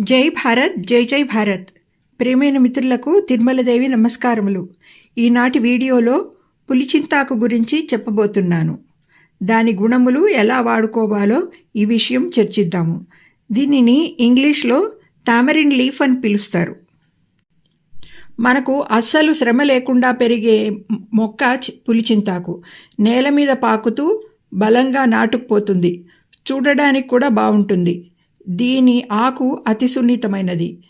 జై భారత్ జై జై భారత్. ప్రేమైన మిత్రులకు తిరుమలదేవి నమస్కారములు. ఈనాటి వీడియోలో పులిచింతాకు గురించి చెప్పబోతున్నాను. దాని గుణములు ఎలా వాడుకోవాలో ఈ విషయం చర్చిద్దాము. దీనిని ఇంగ్లీష్లో టామరిన్ లీఫ్ అని పిలుస్తారు. మనకు అస్సలు శ్రమ లేకుండా పెరిగే మొక్క పులిచింతాకు. నేల మీద పాకుతూ బలంగా నాటుకుపోతుంది. చూడడానికి కూడా బాగుంటుంది దీని ఆకు అతి సున్నితమైనది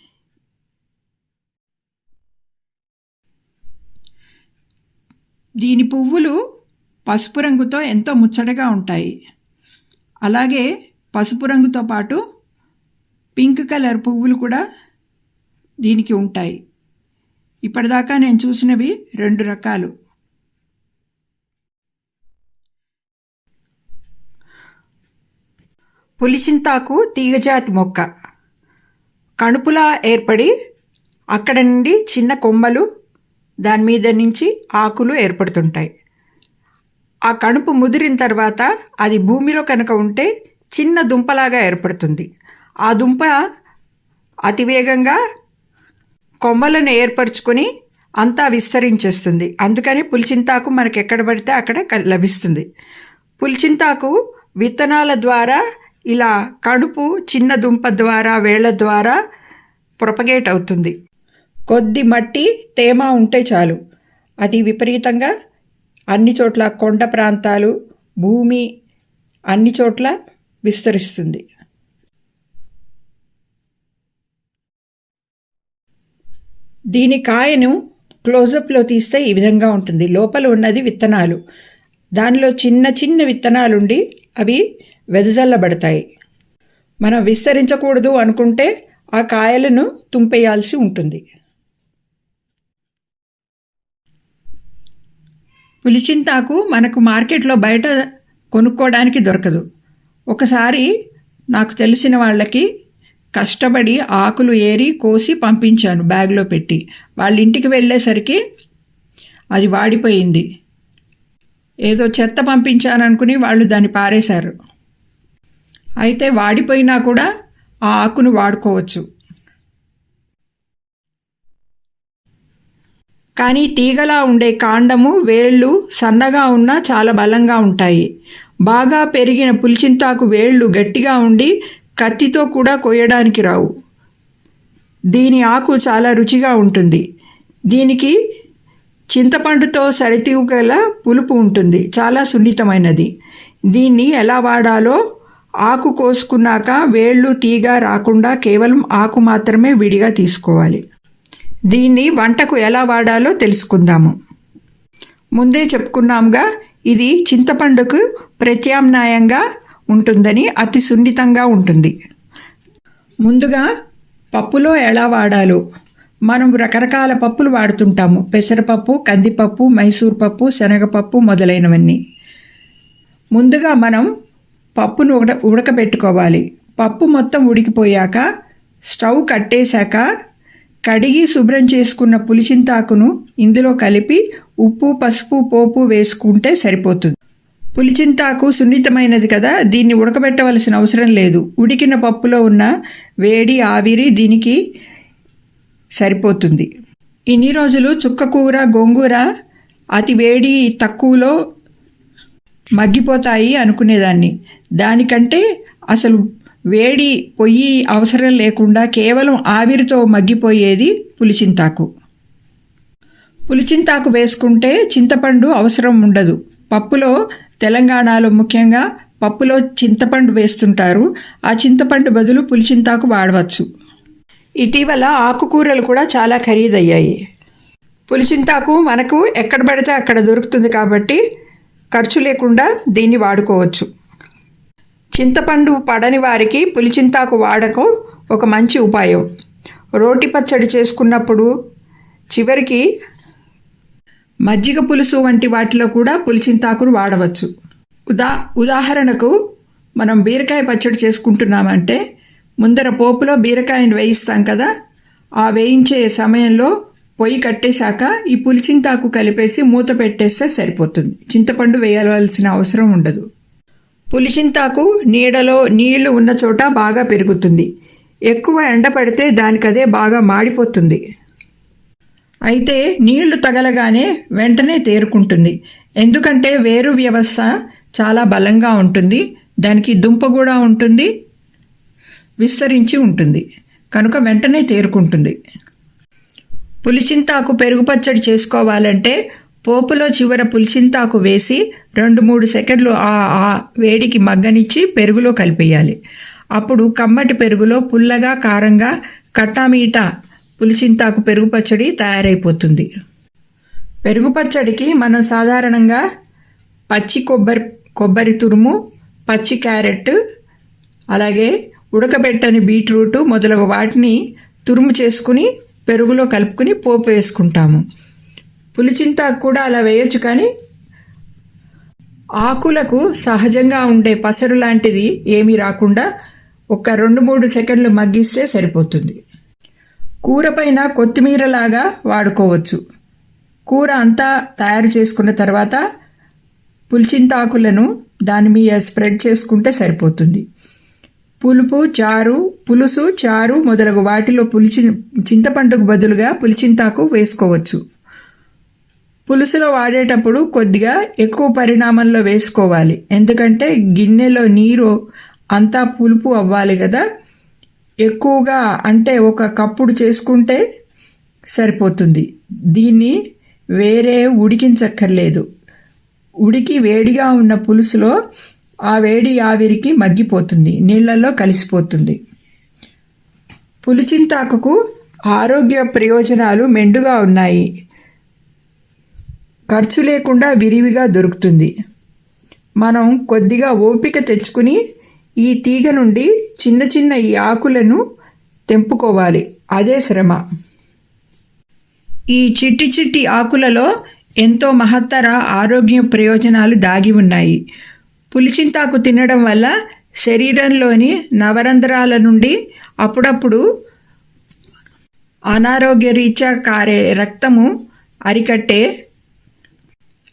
దీని పువ్వులు పసుపు రంగుతో ఎంతో ముచ్చటగా ఉంటాయి. అలాగే పసుపు రంగుతో పాటు పింక్ కలర్ పువ్వులు కూడా దీనికి ఉంటాయి. ఇప్పటిదాకా నేను చూసినవి రెండు రకాలు. పులిచింతాకు తీగజాతి మొక్క. కణుపులా ఏర్పడి అక్కడ నుండి చిన్న కొమ్మలు దాని మీద నుంచి ఆకులు ఏర్పడుతుంటాయి. ఆ కణుపు ముదిరిన తర్వాత అది భూమిలో కనుక ఉంటే చిన్న దుంపలాగా ఏర్పడుతుంది. ఆ దుంప అతివేగంగా కొమ్మలను ఏర్పరచుకొని అంతా విస్తరించేస్తుంది. అందుకని పులిచింతాకు మనకి ఎక్కడ పడితే అక్కడ లభిస్తుంది. పులిచింతాకు విత్తనాల ద్వారా ఇలా కడుపు చిన్న దుంప ద్వారా వేళ్ళ ద్వారా ప్రొపగేట్ అవుతుంది. కొద్ది మట్టి తేమ ఉంటే చాలు. అది విపరీతంగా అన్ని చోట్ల కొండ ప్రాంతాలు భూమి అన్ని చోట్ల విస్తరిస్తుంది. దీని కాయను క్లోజప్లో తీస్తే ఈ విధంగా ఉంటుంది. లోపల ఉన్నది విత్తనాలు. దానిలో చిన్న చిన్న విత్తనాలుండి అవి వెదజల్లబడతాయి. మనం విస్తరించకూడదు అనుకుంటే ఆ కాయలను తుంపేయాల్సి ఉంటుంది. పులిచింతాకు మనకు మార్కెట్లో బయట కొనుక్కోవడానికి దొరకదు. ఒకసారి నాకు తెలిసిన వాళ్ళకి కష్టపడి ఆకులు ఏరి కోసి పంపించాను బ్యాగ్లో పెట్టి. వాళ్ళ ఇంటికి వెళ్ళేసరికి అది వాడిపోయింది. ఏదో చెత్త పంపించాను అనుకుని వాళ్ళు దాన్ని పారేశారు. అయితే వాడిపోయినా కూడా ఆ ఆకును వాడుకోవచ్చు. కానీ తీగలా ఉండే కాండము వేళ్ళు సన్నగా ఉన్నా చాలా బలంగా ఉంటాయి. బాగా పెరిగిన పులిచింతాకు వేళ్ళు గట్టిగా ఉండి కత్తితో కూడా కొయ్యడానికి రావు. దీని ఆకు చాలా రుచిగా ఉంటుంది. దీనికి చింతపండుతో సరితూగల పులుపు ఉంటుంది. చాలా సున్నితమైనది. దీన్ని ఎలా వాడాలో ఆకు కోసుకున్నాక వేళ్ళు తీగ రాకుండా కేవలం ఆకు మాత్రమే విడిగా తీసుకోవాలి. దీన్ని వంటకు ఎలా వాడాలో తెలుసుకుందాము. ముందే చెప్పుకున్నాంగా ఇది చింతపండుకు ప్రత్యామ్నాయంగా ఉంటుందని అతి సున్నితంగా ఉంటుంది. ముందుగా పప్పులో ఎలా వాడాలో. మనం రకరకాల పప్పులు వాడుతుంటాము. పెసరపప్పు కందిపప్పు మైసూర్ పప్పు శనగపప్పు మొదలైనవన్నీ. ముందుగా మనం పప్పును ఉడ ఉడకబెట్టుకోవాలి. పప్పు మొత్తం ఉడికిపోయాక స్టవ్ కట్టేశాక కడిగి శుభ్రం చేసుకున్న పులిచింతాకును ఇందులో కలిపి ఉప్పు పసుపు పోపు వేసుకుంటే సరిపోతుంది. పులిచింతాకు సున్నితమైనది కదా దీన్ని ఉడకబెట్టవలసిన అవసరం లేదు. ఉడికిన పప్పులో ఉన్న వేడి ఆవిరి దీనికి సరిపోతుంది. ఇన్ని రోజులు చుక్క కూర గోంగూర అతి వేడి తక్కువలో మగ్గిపోతాయి అనుకునేదాన్ని. దానికంటే అసలు వేడి పొయ్యి అవసరం లేకుండా కేవలం ఆవిరితో మగ్గిపోయేది పులిచింతాకు. పులిచింతాకు వేసుకుంటే చింతపండు అవసరం ఉండదు. పప్పులో తెలంగాణలో ముఖ్యంగా పప్పులో చింతపండు వేస్తుంటారు. ఆ చింతపండు బదులు పులిచింతాకు వాడవచ్చు. ఇటీవల ఆకుకూరలు కూడా చాలా ఖరీదయ్యాయి. పులిచింతాకు మనకు ఎక్కడ పడితే అక్కడ దొరుకుతుంది కాబట్టి ఖర్చు లేకుండా దీన్ని వాడుకోవచ్చు. చింతపండు పడని వారికి పులిచింతాకు వాడకం ఒక మంచి ఉపాయం. రోటి పచ్చడి చేసుకున్నప్పుడు చివరికి మజ్జిగ పులుసు వంటి వాటిలో కూడా పులిచింతాకును వాడవచ్చు. ఉదా ఉదాహరణకు మనం బీరకాయ పచ్చడి చేసుకుంటున్నామంటే ముందర పోపులో బీరకాయను వేయిస్తాం కదా? ఆ వేయించే సమయంలో పొయ్యి కట్టేశాక ఈ పులిచింతాకు కలిపేసి మూత పెట్టేస్తే సరిపోతుంది. చింతపండు వేయవలసిన అవసరం ఉండదు. పులిచింతాకు నీడలో నీళ్ళు ఉన్న చోట బాగా పెరుగుతుంది. ఎక్కువ ఎండ పడితే దానికదే బాగా మాడిపోతుంది. అయితే నీళ్ళు తగలగానే వెంటనే తేరుకుంటుంది. ఎందుకంటే వేరు వ్యవస్థ చాలా బలంగా ఉంటుంది. దానికి దుంప కూడా ఉంటుంది. విస్తరించి ఉంటుంది. కనుక వెంటనే తేరుకుంటుంది. పులిచింతాకు పెరుగు పచ్చడి చేసుకోవాలంటే పోపులో చివర పులిచింతాకు వేసి రెండు మూడు సెకండ్లు ఆ ఆ వేడికి మగ్గనిచ్చి పెరుగులో కలిపేయాలి. అప్పుడు కమ్మటి పెరుగులో పుల్లగా కారంగా కట్టామీట పులిచింతాకు పెరుగు పచ్చడి తయారైపోతుంది. పెరుగు పచ్చడికి మనం సాధారణంగా పచ్చి కొబ్బరి కొబ్బరి తురుము పచ్చి క్యారెట్ అలాగే ఉడకబెట్టని బీట్రూట్ మొదలగు వాటిని తురుము చేసుకుని పెరుగులో కలుపుకుని పోపు వేసుకుంటాము. పులిచింతాకు కూడా అలా వేయొచ్చు కానీ ఆకులకు సహజంగా ఉండే పసరు లాంటిది ఏమీ రాకుండా ఒక రెండు మూడు సెకండ్లు మగ్గిస్తే సరిపోతుంది. కూర పైన కొత్తిమీరలాగా వాడుకోవచ్చు. కూర అంతా తయారు చేసుకున్న తర్వాత పులిచింతాకులను దాని మీద స్ప్రెడ్ చేసుకుంటే సరిపోతుంది. పులుపు చారు పులుసు చారు మొదలగు వాటిలో పులిచి చింతపండుకు బదులుగా పులిచింతాకు వేసుకోవచ్చు. పులుసులో వాడేటప్పుడు కొద్దిగా ఎక్కువ పరిణామంలో వేసుకోవాలి. ఎందుకంటే గిన్నెలో నీరు అంతా పులుపు అవ్వాలి కదా. ఎక్కువగా అంటే ఒక కప్పుడు చేసుకుంటే సరిపోతుంది. దీన్ని వేరే ఉడికించక్కర్లేదు. ఉడికి వేడిగా ఉన్న పులుసులో ఆ వేడి ఆవిరికి మగ్గిపోతుంది. నీళ్ళల్లో కలిసిపోతుంది. పులిచింతాకుకు ఆరోగ్య ప్రయోజనాలు మెండుగా ఉన్నాయి. ఖర్చు లేకుండా విరివిగా దొరుకుతుంది. మనం కొద్దిగా ఓపిక తెచ్చుకుని ఈ తీగ నుండి చిన్న చిన్న ఈ ఆకులను తెంపుకోవాలి. అదే శ్రమ. ఈ చిట్టి చిట్టి ఆకులలో ఎంతో మహత్తర ఆరోగ్య ప్రయోజనాలు దాగి ఉన్నాయి. పులిచింతాకు తినడం వల్ల శరీరంలోని నవరంధ్రాల నుండి అప్పుడప్పుడు అనారోగ్య రీత్యా కారే రక్తము అరికట్టే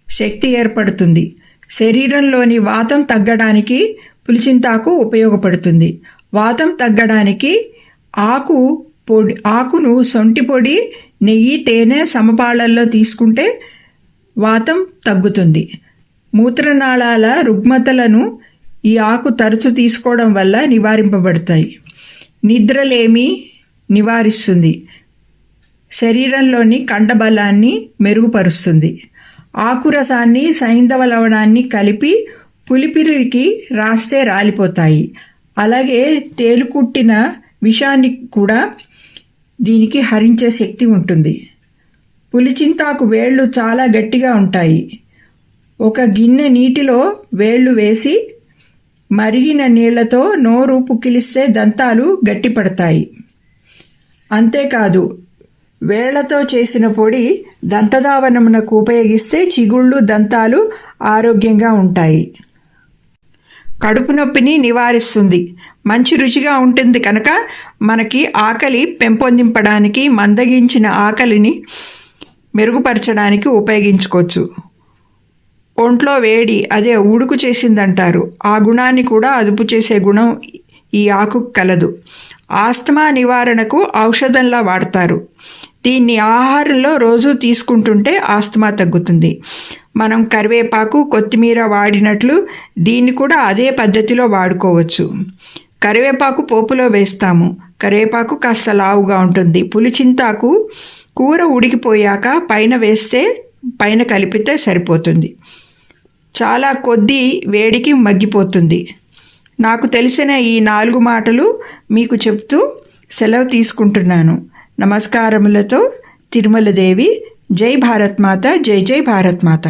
శక్తి ఏర్పడుతుంది. శరీరంలోని వాతం తగ్గడానికి పులిచింతాకు ఉపయోగపడుతుంది. వాతం తగ్గడానికి ఆకు పొడి ఆకును సొంటి పొడి నెయ్యి తేనె సమపాళల్లో తీసుకుంటే వాతం తగ్గుతుంది. మూత్రనాళాల రుగ్మతలను ఈ ఆకు తరచు తీసుకోవడం వల్ల నివారింపబడతాయి. నిద్రలేమి నివారిస్తుంది. శరీరంలోని కండబలాన్ని మెరుగుపరుస్తుంది. ఆకురసాన్ని సైంధవ లవణాన్ని కలిపి పులిపిరికి రాస్తే రాలిపోతాయి. అలాగే తేలుకుట్టిన విషాన్ని కూడా దీనికి హరించే శక్తి ఉంటుంది. పులిచింతాకు వేళ్ళు చాలా గట్టిగా ఉంటాయి. ఒక గిన్నె నీటిలో వేళ్ళు వేసి మరిగిన నీళ్ళతో నోరు పుక్కిలిస్తే దంతాలు గట్టిపడతాయి. అంతేకాదు వేళ్ళతో చేసిన పొడి దంతధావనమునకు ఉపయోగిస్తే చిగుళ్ళు దంతాలు ఆరోగ్యంగా ఉంటాయి. కడుపు నొప్పిని నివారిస్తుంది. మంచి రుచిగా ఉంటుంది కనుక మనకి ఆకలి పెంపొందింపడానికి మందగించిన ఆకలిని మెరుగుపరచడానికి ఉపయోగించుకోవచ్చు. ఒంట్లో వేడి అదే ఉడుకు చేసిందంటారు. ఆ గుణాన్ని కూడా అదుపు చేసే గుణం ఈ ఆకు కలదు. ఆస్తమా నివారణకు ఔషధంలా వాడతారు. దీన్ని ఆహారంలో రోజు తీసుకుంటుంటే ఆస్తమా తగ్గుతుంది. మనం కరివేపాకు కొత్తిమీర వాడినట్లు దీన్ని కూడా అదే పద్ధతిలో వాడుకోవచ్చు. కరివేపాకు పోపులో వేస్తాము. కరివేపాకు కాస్త లావుగా ఉంటుంది. పులిచింతాకు కూర ఉడికిపోయాక పైన వేస్తే పైన కలిపితే సరిపోతుంది. చాలా కొద్ది వేడికి మగ్గిపోతుంది. నాకు తెలిసిన ఈ నాలుగు మాటలు మీకు చెప్తూ సెలవు తీసుకుంటున్నాను. నమస్కారములతో తిరుమలదేవి జై భారత్ మాత జై జై భారత్ మాత.